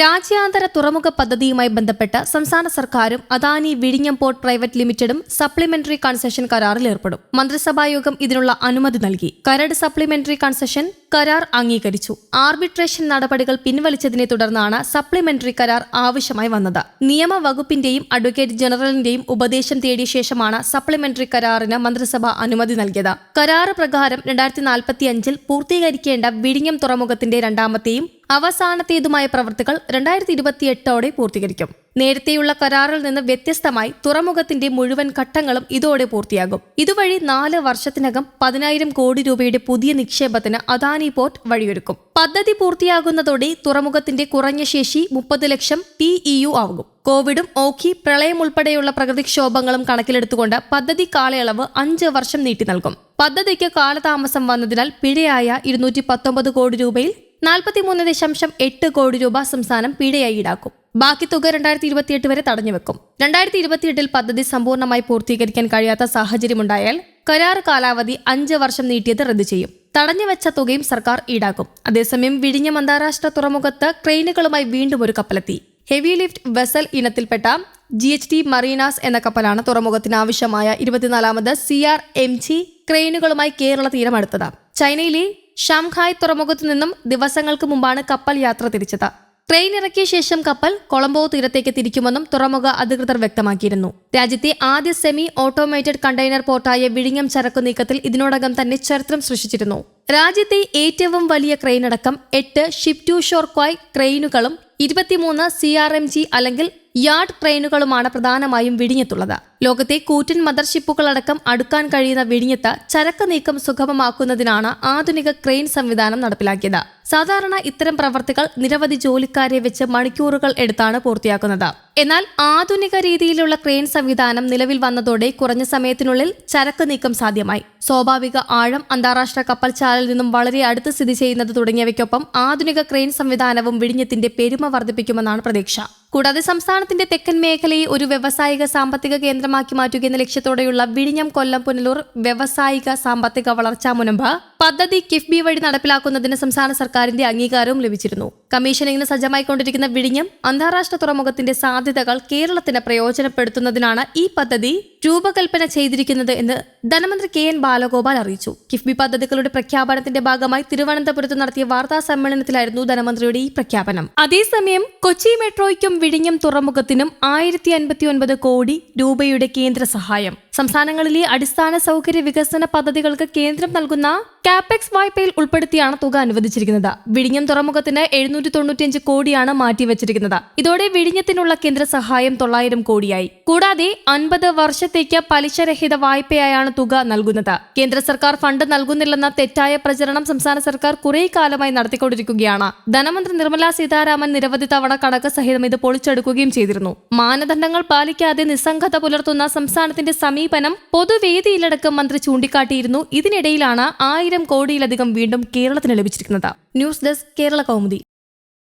രാജ്യാന്തര തുറമുഖ പദ്ധതിയുമായി ബന്ധപ്പെട്ട് സംസ്ഥാന സർക്കാരും അദാനി വിഴിഞ്ഞം പോർട്ട് പ്രൈവറ്റ് ലിമിറ്റഡും സപ്ലിമെന്ററി കൺസെഷൻ കരാറിൽ ഏർപ്പെടും. മന്ത്രിസഭായോഗം ഇതിനുള്ള അനുമതി നൽകി. കരട് സപ്ലിമെന്ററി കൺസെഷൻ കരാർ അംഗീകരിച്ചു. ആർബിട്രേഷൻ നടപടികൾ പിൻവലിച്ചതിനെ തുടർന്നാണ് സപ്ലിമെന്ററി കരാർ ആവശ്യമായി വന്നത്. നിയമവകുപ്പിന്റെയും അഡ്വക്കേറ്റ് ജനറലിന്റെയും ഉപദേശം തേടിയ ശേഷമാണ് സപ്ലിമെന്ററി കരാറിന് മന്ത്രിസഭ അനുമതി നൽകിയത്. കരാറ് പ്രകാരം രണ്ടായിരത്തി നാൽപ്പത്തിയഞ്ചിൽ പൂർത്തീകരിക്കേണ്ട വിഴിഞ്ഞം തുറമുഖത്തിന്റെ രണ്ടാമത്തെയും അവസാനത്തേതുമായ പ്രവൃത്തികൾ രണ്ടായിരത്തി ഇരുപത്തിയെട്ടോടെ പൂർത്തീകരിക്കും. നേരത്തെയുള്ള കരാറിൽ നിന്ന് വ്യത്യസ്തമായി തുറമുഖത്തിന്റെ മുഴുവൻ ഘട്ടങ്ങളും ഇതോടെ പൂർത്തിയാകും. ഇതുവഴി നാല് വർഷത്തിനകം പതിനായിരം കോടി രൂപയുടെ പുതിയ നിക്ഷേപത്തിന് അദാനി പോർട്ട് വഴിയൊരുക്കും. പദ്ധതി പൂർത്തിയാകുന്നതോടെ തുറമുഖത്തിന്റെ കുറഞ്ഞ ശേഷി മുപ്പത് ലക്ഷം ടി ഇയു ആകും. കോവിഡും ഓഖി പ്രളയം ഉൾപ്പെടെയുള്ള പ്രകൃതിക്ഷോഭങ്ങളും കണക്കിലെടുത്തുകൊണ്ട് പദ്ധതി കാലയളവ് അഞ്ച് വർഷം നീട്ടി നൽകും. പദ്ധതിക്ക് കാലതാമസം വന്നതിനാൽ പിഴയായ ഇരുന്നൂറ്റി കോടി രൂപയിൽ നാൽപ്പത്തിമൂന്ന് ദശാംശം എട്ട് കോടി രൂപ സംസ്ഥാനം പിഴയായി ഈടാക്കും. ബാക്കി തുക രണ്ടായിരത്തി ഇരുപത്തിയെട്ട് വരെ തടഞ്ഞുവെക്കും രണ്ടായിരത്തി ഇരുപത്തിയെട്ടിൽ പദ്ധതി സമ്പൂർണമായി പൂർത്തീകരിക്കാൻ കഴിയാത്ത സാഹചര്യമുണ്ടായാൽ കരാർ കാലാവധി അഞ്ച് വർഷം നീട്ടിയത് റദ്ദു ചെയ്യും. തടഞ്ഞുവെച്ച തുകയും സർക്കാർ ഈടാക്കും. അതേസമയം വിഴിഞ്ഞം അന്താരാഷ്ട്ര തുറമുഖത്ത് ക്രെയിനുകളുമായി വീണ്ടും ഒരു കപ്പലെത്തി. ഹെവി ലിഫ്റ്റ് വെസൽ ഇനത്തിൽപ്പെട്ട ജി എച്ച് ടി മറീനാസ് എന്ന കപ്പലാണ് തുറമുഖത്തിന് ആവശ്യമായ ഇരുപത്തിനാലാമത് സി ആർ എം ജി ക്രെയിനുകളുമായി കേരള തീരം അടുത്തത്. ചൈനയിലെ ഷാംഘായ് തുറമുഖത്തു നിന്നും ദിവസങ്ങൾക്ക് മുമ്പാണ് കപ്പൽ യാത്ര തിരിച്ചത്. ട്രെയിൻ ഇറക്കിയ ശേഷം കപ്പൽ കൊളംബോ തീരത്തേക്ക് തിരിക്കുമെന്നും തുറമുഖ അധികൃതർ വ്യക്തമാക്കിയിരുന്നു. രാജ്യത്തെ ആദ്യ സെമി ഓട്ടോമേറ്റഡ് കണ്ടെയ്നർ പോർട്ടായ വിഴിഞ്ഞം ചരക്കു നീക്കത്തിൽ ഇതിനോടകം തന്നെ ചരിത്രം സൃഷ്ടിച്ചിരുന്നു. രാജ്യത്തെ ഏറ്റവും വലിയ ക്രെയിനടക്കം എട്ട് ഷിപ്പ് ടു ഷോർ ക്വായ് ക്രെയിനുകളും ഇരുപത്തിമൂന്ന് സി ആർ എം ജി അല്ലെങ്കിൽ യാർഡ് ട്രെയിനുകളുമാണ് പ്രധാനമായും വിഴിഞ്ഞത്തുള്ളത് ലോകത്തെ കൂറ്റൻ മദർഷിപ്പുകളടക്കം അടുക്കാൻ കഴിയുന്ന വിഴിഞ്ഞത്ത് ചരക്ക് നീക്കം സുഗമമാക്കുന്നതിനാണ് ആധുനിക ക്രെയിൻ സംവിധാനം നടപ്പിലാക്കിയത്. സാധാരണ ഇത്തരം പ്രവർത്തികൾ നിരവധി ജോലിക്കാരെ വെച്ച് മണിക്കൂറുകൾ എടുത്താണ് പൂർത്തിയാക്കുന്നത്. എന്നാൽ ആധുനിക രീതിയിലുള്ള ക്രെയിൻ സംവിധാനം നിലവിൽ വന്നതോടെ കുറഞ്ഞ സമയത്തിനുള്ളിൽ ചരക്ക് നീക്കം സാധ്യമായി. സ്വാഭാവിക ആഴം അന്താരാഷ്ട്ര കപ്പൽച്ചാലിൽ നിന്നും വളരെ അടുത്ത് സ്ഥിതി ചെയ്യുന്നത് തുടങ്ങിയവയ്ക്കൊപ്പം ആധുനിക ക്രെയിൻ സംവിധാനവും വിഴിഞ്ഞത്തിന്റെ പെരുമ വർദ്ധിപ്പിക്കുമെന്നാണ് പ്രതീക്ഷ. കൂടാതെ സംസ്ഥാനത്തിന്റെ തെക്കൻ മേഖലയെ ഒരു വ്യവസായിക സാമ്പത്തിക കേന്ദ്രമാക്കി മാറ്റുക എന്ന ലക്ഷ്യത്തോടെയുള്ള വിഴിഞ്ഞം കൊല്ലം പുനലൂർ വ്യവസായിക സാമ്പത്തിക വളർച്ചാ മുനമ്പ് പദ്ധതി കിഫ്ബി വഴി നടപ്പിലാക്കുന്നതിന് സംസ്ഥാന സർക്കാരിന്റെ അംഗീകാരവും ലഭിച്ചിരുന്നു. കമ്മീഷനിങ്ങിന് സജ്ജമായിക്കൊണ്ടിരിക്കുന്ന വിഴിഞ്ഞം അന്താരാഷ്ട്ര തുറമുഖത്തിന്റെ സാധ്യതകൾ കേരളത്തിന് പ്രയോജനപ്പെടുത്തുന്നതിനാണ് ഈ പദ്ധതി രൂപകൽപ്പന ചെയ്തിരിക്കുന്നത് എന്ന് ധനമന്ത്രി കെ എൻ ബാലഗോപാൽ അറിയിച്ചു. കിഫ്ബി പദ്ധതികളുടെ പ്രഖ്യാപനത്തിന്റെ ഭാഗമായി തിരുവനന്തപുരത്ത് നടത്തിയ വാർത്താ സമ്മേളനത്തിലായിരുന്നു ധനമന്ത്രിയുടെ ഈ പ്രഖ്യാപനം. അതേസമയം കൊച്ചി മെട്രോയ്ക്കും വിഴിഞ്ഞം തുറമുഖത്തിനും ആയിരത്തി അൻപത്തി ഒൻപത് കോടി രൂപയുടെ കേന്ദ്ര സഹായം സംസ്ഥാനങ്ങളിലെ അടിസ്ഥാന സൗകര്യ വികസന പദ്ധതികൾക്ക് കേന്ദ്രം നൽകുന്ന കാപെക്സ് വായ്പയിൽ ഉൾപ്പെടുത്തിയാണ് തുക അനുവദിച്ചിരിക്കുന്നത്. വിഴിഞ്ഞം തുറമുഖത്തിന് എഴുന്നൂറ്റി തൊണ്ണൂറ്റിയഞ്ച് കോടിയാണ് മാറ്റിവെച്ചിരിക്കുന്നത്. ഇതോടെ വിഴിഞ്ഞത്തിനുള്ള കേന്ദ്ര സഹായം തൊള്ളായിരം കോടിയായി. കൂടാതെ അൻപത് വർഷത്തേക്ക് പലിശരഹിത വായ്പയായാണ് തുക നൽകുന്നത്. കേന്ദ്ര സർക്കാർ ഫണ്ട് നൽകുന്നില്ലെന്ന തെറ്റായ പ്രചരണം സംസ്ഥാന സർക്കാർ കുറെ കാലമായി നടത്തിക്കൊണ്ടിരിക്കുകയാണ്. ധനമന്ത്രി നിർമ്മലാ സീതാരാമൻ നിരവധി തവണ കണക്ക് സഹിതം ഇത് പൊളിച്ചെടുക്കുകയും ചെയ്തിരുന്നു. മാനദണ്ഡങ്ങൾ പാലിക്കാതെ നിസ്സംഗത പുലർത്തുന്ന സംസ്ഥാനത്തിന്റെ സമീപനം പൊതുവേദിയിലടക്കം മന്ത്രി ചൂണ്ടിക്കാട്ടിയിരുന്നു. ഇതിനിടയിലാണ് ആയിരം കോടിയിലധികം വീണ്ടും കേരളത്തിന് ലഭിച്ചിരിക്കുന്നത്. News desk Kerala Kaumudi.